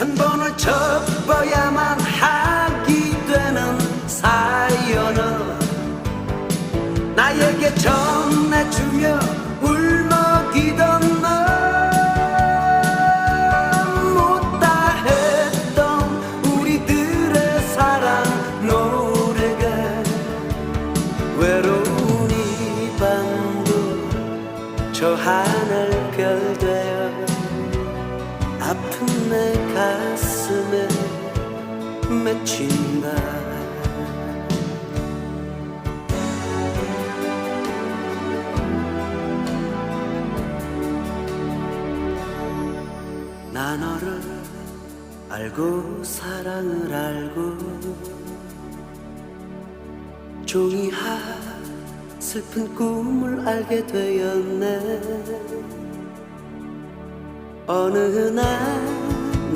천 번을 접어야만 하기 되는 사연을 나에게 전해주며 울먹이던 너 못다 했던 우리들의 사랑 노래가 외로운 이 밤도 저 하늘 별 되어 아픈 내 가슴에 맺힌다. 나 너를 알고 사랑을 알고 종이 하 슬픈 꿈을 알게 되었네. 어느 날